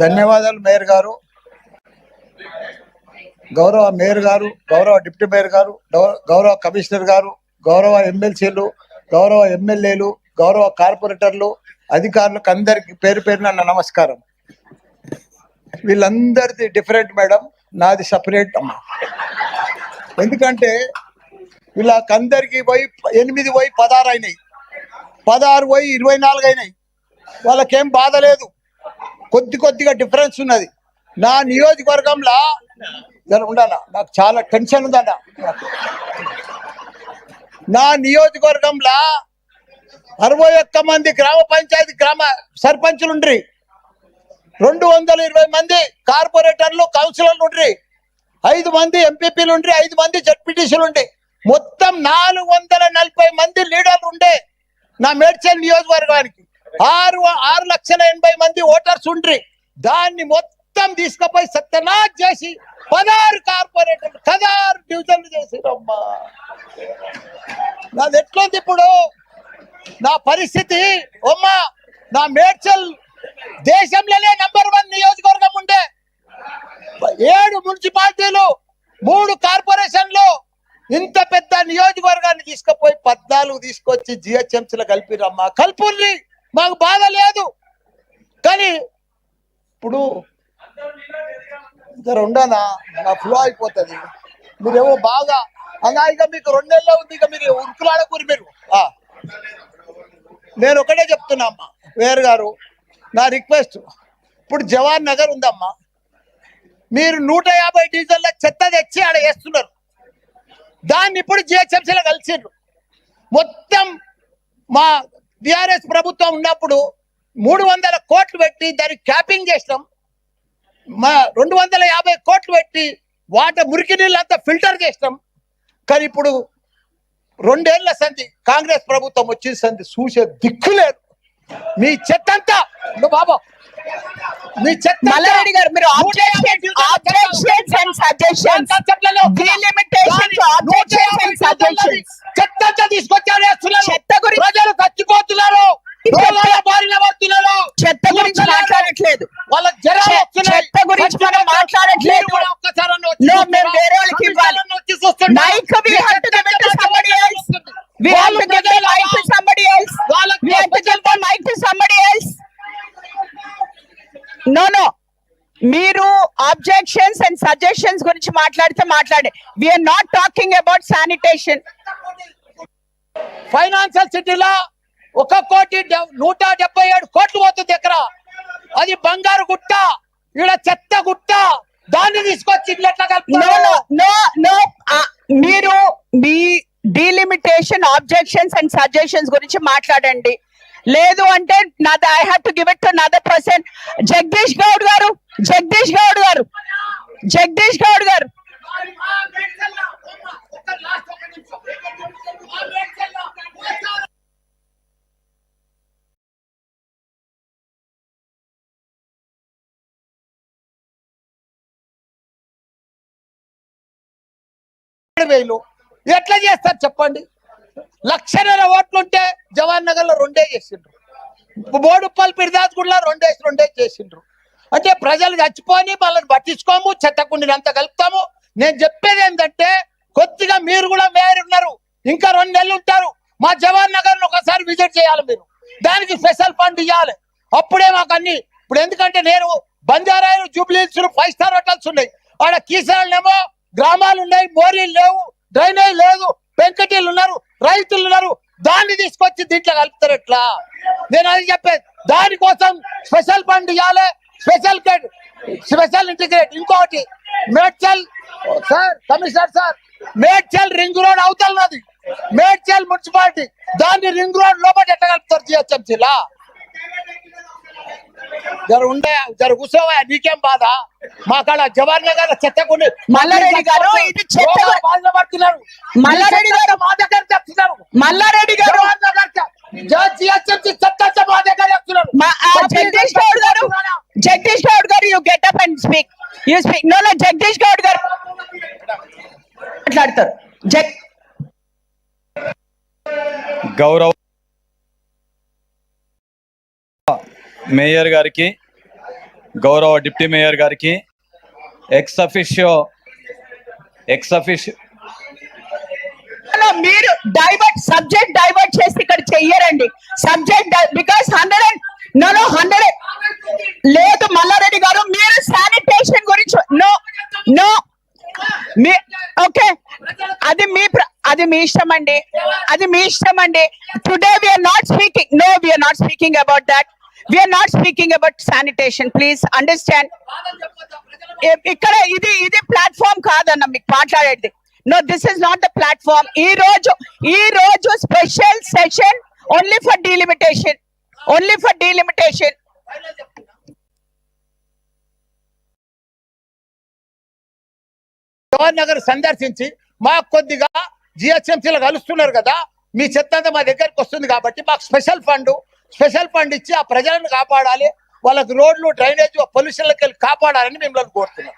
ధన్యవాదాలు మేయర్ గారు. గౌరవ మేయర్ గారు గౌరవ డిప్యూటీ మేయర్ గారు గౌరవ కమిషనర్ గారు గౌరవ ఎమ్మెల్సీలు గౌరవ ఎమ్మెల్యేలు గౌరవ కార్పొరేటర్లు అధికారులకు అందరికి పేరు పేరున నా నమస్కారం. వీళ్ళందరిది డిఫరెంట్ మేడం నాది సపరేట్ అమ్మా. ఎందుకంటే వీళ్ళకందరికి పోయి ఎనిమిది పోయి పదహారు అయినాయి. పదహారు పోయి ఇరవై నాలుగు అయినాయి. వాళ్ళకేం బాధ లేదు. కొద్ది కొద్దిగా డిఫరెన్స్ ఉన్నది. నా నియోజకవర్గంలో ఉండాలా? నాకు చాలా టెన్షన్ ఉందన్న. నా నియోజకవర్గంలో అరవై ఒక్క మంది గ్రామ పంచాయతీ గ్రామ సర్పంచులు ఉండ్రి. రెండు వందల ఇరవై మంది కార్పొరేటర్లు కౌన్సిలర్లు ఉండ్రి. ఐదు మంది ఎంపీపీలు ఉండ్రి ఐదు మంది జడ్పీటీసీలు ఉండి మొత్తం నాలుగు వందల నలభై మంది లీడర్లు ఉండే నా మేడ్చల్ నియోజకవర్గానికి. ఆరు ఆరు లక్షల ఎనభై మంది ఓటర్స్ ఉండ్రి. దాన్ని మొత్తం తీసుకుపోయి సత్యనాథ్ చేసి పదహారు కార్పొరేటర్లు పదహారు డివిజన్లు చేసిరమ్మా. నాది ఎట్లుంది ఇప్పుడు? నా పరిస్థితి అమ్మా నా మేడ్చల్ దేశంలోనే నంబర్ వన్ నియోజకవర్గం ఉండే. ఏడు మున్సిపాలిటీలు మూడు కార్పొరేషన్లు ఇంత పెద్ద నియోజకవర్గాన్ని తీసుకుపోయి పద్నాలుగు తీసుకొచ్చి జిహెచ్ఎంసీలో కలిపిరమ్మా. కల్పుల్ని మాకు బాధ లేదు. కానీ ఇప్పుడు జర ఉండనా నా ఫ్లో అయిపోతుంది. మీరేమో బాగా అలా ఇక మీకు రెండేళ్ళ ఉంది ఇక మీరు ఉరుకులాడకూరి మీరు. నేను ఒకటే చెప్తున్నా అమ్మా. వేరు గారు నా రిక్వెస్ట్ ఇప్పుడు జవాన్ నగర్ ఉందమ్మా. మీరు నూట యాభై డీజిల్ల చెత్త తెచ్చి ఆడ వేస్తున్నారు. దాన్ని ఇప్పుడు జిహెచ్ఎంసీలో కలిసిండ్రు మొత్తం మా బీఆర్ఎస్ ప్రభుత్వం ఉన్నప్పుడు మూడు వందల కోట్లు పెట్టి దానికి క్యాపింగ్ చేసినాం. మా రెండు వందల యాభై కోట్లు పెట్టి వాటర్ మురికి నీళ్ళు అంతా ఫిల్టర్ చేసినాం. కానీ ఇప్పుడు రెండేళ్ళ సంధి కాంగ్రెస్ ప్రభుత్వం వచ్చిన సంధి చూసే దిక్కు లేదు. మీ చెత్త అంతా బాబా. మీ చెత్త అంతా మల్లారెడ్డి గారు మీరు. చెత్త వేస్తున్నారు. చెత్త గురించి- ప్రజలు చచ్చిపోతున్నారు రోగాల బారిన పడుతున్నారు చెత్త గురించి మాట్లాడట్లేదు చె- వస్తున్నాయి. చెత్త గురించి మనం మాట్లాడట్లేదు. మేము వేరే వాళ్ళకి ఇవ్వాలి. వాళ్ళు the mic to somebody else. No, no. మీరు ఆబ్జెక్షన్స్ అండ్ సజెషన్స్ గురించి మాట్లాడితే మాట్లాడే we are not talking about sanitation financial సిటీలో ఒక కోటి నూట డెబ్బై ఏడు కోట్లు పోతుంది ఎకర. అది బంగారు గుట్ట ఈడ చెత్త గుట్ట దాన్ని తీసుకొచ్చి మీరు మీ డీలిమిటేషన్ ఆబ్జెక్షన్స్ అండ్ సజెషన్స్ గురించి మాట్లాడండి. లేదు అంటే నాది I have to give it to another person Jagadish Goud garu Jagadish Goud గారు జగదీష్ గౌడ్ గారు. వేలు. ఎట్లా చేస్తారు చెప్పండి? లక్షన్నర ఓట్లుంటే జవాన్ నగర్లో రెండే చేసిండ్రు. బోడుప్పల్ పిరిదాస్ కూడా రెండేసి రెండే చేసిండ్రు. అంటే ప్రజలు చచ్చిపోని వాళ్ళని పట్టించుకోము చెత్తకుండిని అంత కలుపుతాము. నేను చెప్పేది ఏంటంటే కొద్దిగా మీరు కూడా మేయర్ ఉన్నారు. ఇంకా రెండు నెలలు ఉంటారు. మా జవాన్ నగర్ ఒకసారి విజిట్ చేయాలి మీరు. దానికి స్పెషల్ ఫండ్ ఇవ్వాలి అప్పుడే మాకు అన్ని ఇప్పుడు ఎందుకంటే నేను బంజారాయిలు జూబ్లీస్ ఫైవ్ స్టార్ హోటల్స్ ఉన్నాయి. ఆడ కీసరాళ్ళేమో గ్రామాలు ఉన్నాయి మోరీలు లేవు డ్రైనేజ్ లేదు పెంకటీలు ఉన్నారు రైతులు ఉన్నారు. దాన్ని తీసుకొచ్చి దీంట్లో కలుపుతారు ఎట్లా? నేను అది చెప్పేది. దానికోసం స్పెషల్ ఫండ్ ఇవ్వాలి. Special special integrate. ఇంకోటి Medchal sir commissioner sir Medchal ring road అవుతున్నది మేడ్చల్ మున్సిపాలిటీ. దాన్ని రింగ్ రోడ్ లోపల ఎట్లా కలుపుతారు జిహెచ్ఎంసీలా? జర ఉండే జర కూర్చోవా నీకేం బాధ? మా కాడ జవహర్ నగర్ చెత్తకుండి మల్లారెడ్డి గారు, ఇది చెత్త బాధపడుతున్నారు మల్లారెడ్డి గారు, మా దగ్గర చెప్తున్నారు మల్లారెడ్డి గారు చెత్త Jagadish Goud garu Jagadish Goud garu you get up and speak you speak no no Jagadish Goud garu. మాట్లాడతారు. జగ్ గౌరవ మేయర్ గారికి గౌరవ డిప్యూటీ మేయర్ గారికి ఎక్స్ అఫిషియో ఎక్స్ అఫిషియో మీరు డైవర్ట్ సబ్జెక్ట్ డైవర్ట్ చేసి ఇక్కడ చెయ్యరండి. Subject because hundred and no hundred లేదు మల్లారెడ్డి గారు మీరు శానిటేషన్ గురించి నో నో మీ ఓకే అది మీ అది మీ ఇష్టం అండి అది మీ ఇష్టం అండి today we are not speaking no we are not speaking about that we are not speaking about sanitation please understand ఇక్కడ ఇది ఇది ప్లాట్ఫామ్ కాదన్న మీకు మాట్లాడేది. No this is not the platform ఈ రోజు ఈ రోజు special session only for delimitation only for delimitation Jawahar Nagar సందర్శించి మాకు కొద్దిగా జిహెచ్ఎంసీలో కలుస్తున్నారు కదా మీ చెత్త అంతా మా దగ్గరికి వస్తుంది కాబట్టి మాకు స్పెషల్ ఫండ్ స్పెషల్ ఫండ్ ఇచ్చి ఆ ప్రజలను కాపాడాలి. వాళ్ళకి రోడ్లు డ్రైనేజ్ పొల్యూషన్లకి వెళ్ళి కాపాడాలని మిమ్మల్ని కోరుతున్నాం.